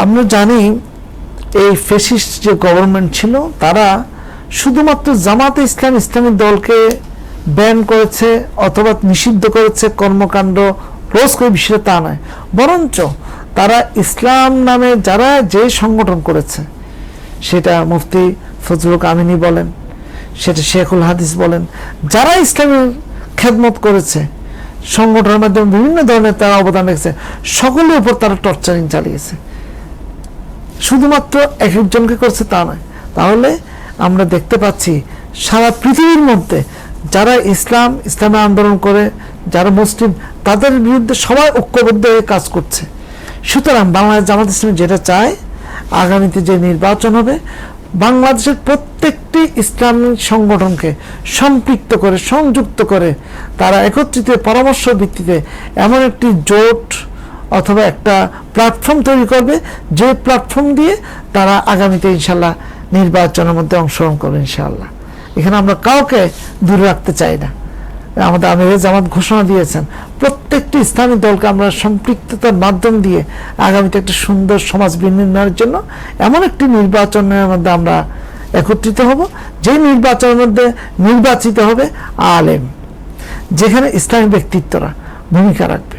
আমরা জানি এই ফেসিস্ট যে গভর্নমেন্ট ছিল, তারা শুধুমাত্র জামাতে ইসলাম, ইসলামী দলকে ব্যান করেছে অথবা নিষিদ্ধ করেছে কর্মকাণ্ড রোজ করে বিষয়ে তা নয়। বরঞ্চ তারা ইসলাম নামে যারা যে সংগঠন করেছে, সেটা মুফতি ফজলুল কামিনী বলেন, সেটা শেখুল হাদিস বলেন, যারা ইসলামের খেদমত করেছে, সংগঠনের মাধ্যমে বিভিন্ন ধরনের তারা অবদান রেখেছে, সকলের উপর তারা টর্চারিং চালিয়েছে। শুধুমাত্র এক একজনকে করছে তা নয়। তাহলে আমরা দেখতে পাচ্ছি সারা পৃথিবীর মধ্যে যারা ইসলাম, ইসলামে আন্দোলন করে, যারা মুসলিম, তাদের বিরুদ্ধে সবাই ঐক্যবদ্ধ হয়ে কাজ করছে। সুতরাং বাংলাদেশ জামাত ইসলামী যেটা চায়, আগামীতে যে নির্বাচন হবে, বাংলাদেশের প্রত্যেকটি ইসলামী সংগঠনকে সম্পৃক্ত করে, সংযুক্ত করে তারা একত্রিত পরামর্শ ভিত্তিতে এমন একটি জোট অথবা একটা প্ল্যাটফর্ম তৈরি করবে, যে প্ল্যাটফর্ম দিয়ে তারা আগামীতে ইনশাল্লাহ নির্বাচনের মধ্যে অংশগ্রহণ করবে ইনশাল্লাহ এখানে আমরা কাউকে দূরে রাখতে চাই না। আমাদের আমির জামাত ঘোষণা দিয়েছেন, প্রত্যেকটি স্থানীয় দলকে আমরা সম্পৃক্ততার মাধ্যম দিয়ে আগামীতে একটা সুন্দর সমাজ বিনির্মাণের জন্য এমন একটি নির্বাচনের মধ্যে আমরা একত্রিত হব, যে নির্বাচনের মধ্যে নির্বাচিত হবে আলেম, যেখানে ইসলামী ব্যক্তিত্বরা ভূমিকা রাখবে।